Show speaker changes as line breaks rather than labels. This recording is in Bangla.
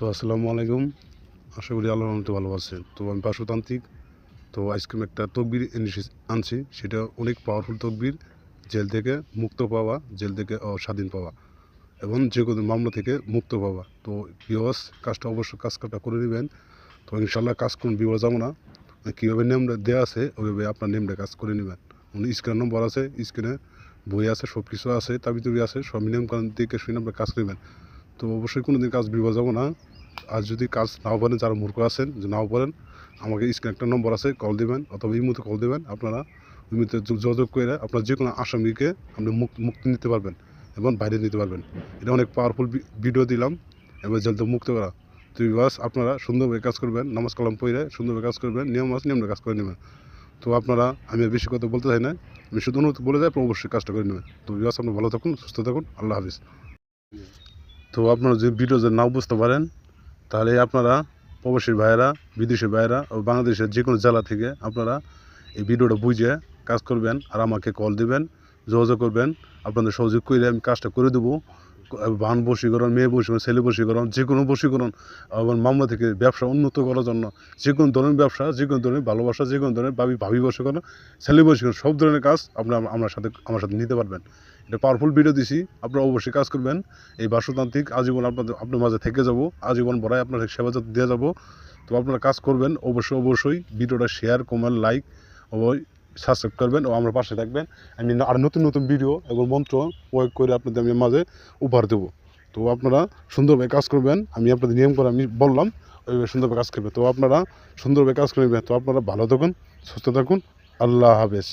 তো আসসালামু আলাইকুম। আশা করি আল্লাহর রহমতে ভালো আছেন। তো আমি পার্শ্বতান্ত্রিক। তো আইসক্রিম একটা তকবির আনছি। সেটা অনেক পাওয়ারফুল তকবির। জেল থেকে মুক্ত পাওয়া, জেল থেকে স্বাধীন পাওয়া এবং যে কোনো মামলা থেকে মুক্ত পাওয়া। তো বিওয়াস কাজটা অবশ্যই কাজটা করে নেবেন। তো ইনশাল্লাহ কাজ করুন বিবাহ যাব না। কীভাবে নেমটা দেওয়া আছে, ওইভাবে আপনার নেমটা কাজ করে নেবেন। উনি স্ক্রিনের নম্বর আছে স্ক্রিনে বই আছে সব কিছু আছে তাবি তুবি আছে সব নিয়ম কারণ দেখে শুনে আপনার কাজ করবেন। তো অবশ্যই কোনো দিন কাজ বিবাহ যাব না। আর যদি কাজ নাও পারেন, যারা মূর্খ আছেন যে নাও পারেন, আমাকে স্ক্রিনে একটা নম্বর আছে, কল দিবেন অথবা এই মুহূর্তে কল দেবেন, আপনারা ওই মুহূর্তে যোগাযোগ করে আপনার যে কোনো আসামিকে আপনি মুক্ত নিতে পারবেন এবং বাইরে নিতে পারবেন। এটা অনেক পাওয়ারফুল ভিডিও দিলাম, এবার জেল থেকে মুক্ত করা। তো বাস আপনারা সুন্দরভাবে কাজ করবেন, নামাজ কালাম পড়ে সুন্দরভাবে কাজ করবেন, নিয়ম আছে নিয়মে কাজ করে নেবেন। তো আপনারা, আমি বেশি কথা বলতে চাই না, আমি শুধু অনুরোধ বলে যাই, আপনারা অবশ্যই কাজটা করে নেবেন। তো বাস আপনি ভালো থাকুন, সুস্থ থাকুন, আল্লাহ হাফিজ। তো আপনারা যদি ভিডিও যদি নাও বুঝতে পারেন, তাহলে আপনারা প্রবাসী ভাইয়েরা, বিদেশি ভাইয়েরা ও বাংলাদেশের যে কোনো জেলা থেকে আপনারা এই ভিডিওটা বুঝে কাজ করবেন আর আমাকে কল দিবেন, যোগাযোগ করবেন। আপনাদের সহযোগ করে আমি কাজটা করে দেবো। বান বশীকরণ, মেয়ে বশীকরণ, ছেলে বশীকরণ, যে কোনো বশীকরণ, আবার মামলা থেকে ব্যবসা উন্নত করার জন্য, যে কোনো ধরনের ব্যবসা, যে কোনো ধরনের ভালোবাসা, যে কোনো ধরনের ভাবি ভাবি বশীকরণ, ছেলে বশীকরণ, সব ধরনের কাজ আপনারা আমার সাথে আমার সাথে নিতে পারবেন। এটা পাওয়ারফুল ভিডিও দিছি, আপনারা অবশ্যই কাজ করবেন। এই বাসুতান্ত্রিক আজীবন আপনাদের আপনার মাঝে থেকে যাব, আজীবন বড়াই আপনার সেবা যত্ন দেওয়া যাব। তো আপনারা কাজ করবেন, অবশ্যই অবশ্যই ভিডিওটা শেয়ার কমেন্ট লাইক অবশ্যই সাবস্ক্রাইব করবেন ও আমার পাশে থাকবেন। আমি আর নতুন নতুন ভিডিও এবং মন্ত্র প্রয়োগ করে আপনাদের আমি মাঝে উপহার দেবো। তো আপনারা সুন্দরভাবে কাজ করবেন। আমি আপনাদের নিয়ম করে আমি বললাম, ওইভাবে সুন্দরভাবে কাজ করবে। তো আপনারা সুন্দরভাবে কাজ করবেন তো আপনারা ভালো থাকুন, সুস্থ থাকুন। আল্লাহ হাফেজ।